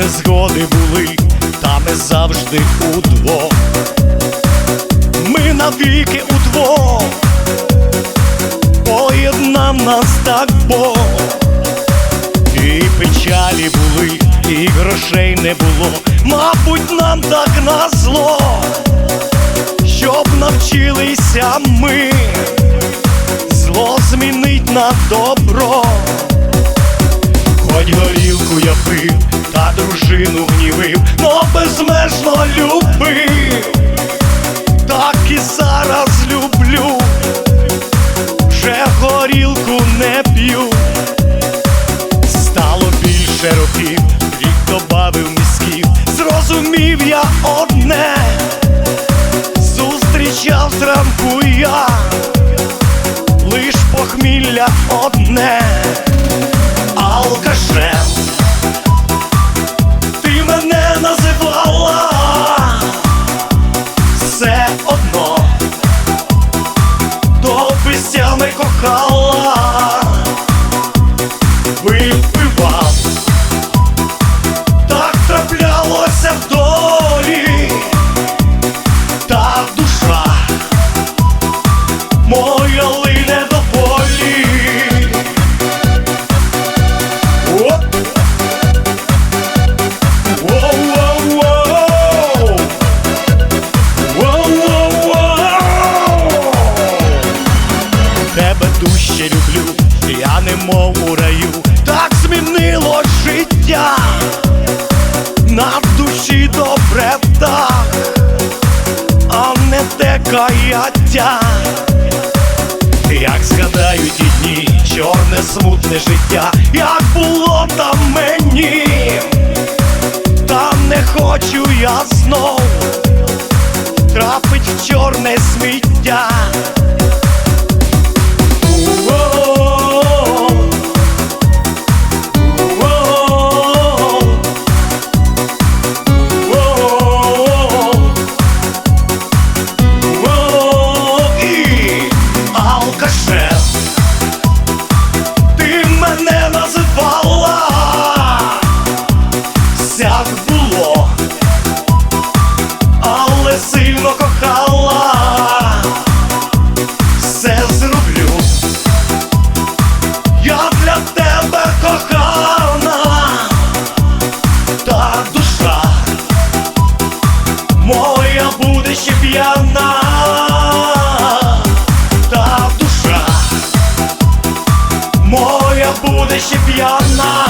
незгоди були, та ми завжди удвох. Ми навіки удвох, поєднав нас так Бог. І печалі були, і грошей не було, мабуть, нам так назло, щоб навчилися ми зло змінить на добро. Хоч горілку я пив, та дружину гнівив, но безмежно любив, так і зараз люблю, вже горілку не п'ю. Стало більше років, рік добавив місків, зрозумів я одне, зустрічав зранку я, лиш похмілля одне, дужче люблю, я немов у раю, так змінило життя, на душі добре так, а не те каяття. Як згадаю ті дні, чорне смутне життя, як було там мені, та не хочу я знов. Трапить в чорне сміття. you're not